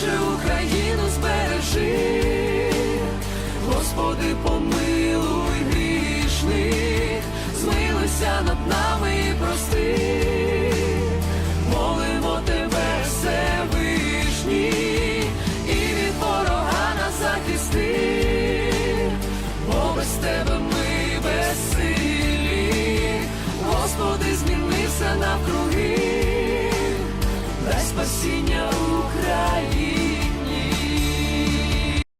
Боже, Україну збережи, Господи, помилуй грішних, змилися над нами і прости, молимо тебе, Всевишній, і від ворога нас захисти, бо без тебе ми безсилі, Господи, змінився навкруги, дай спасіння.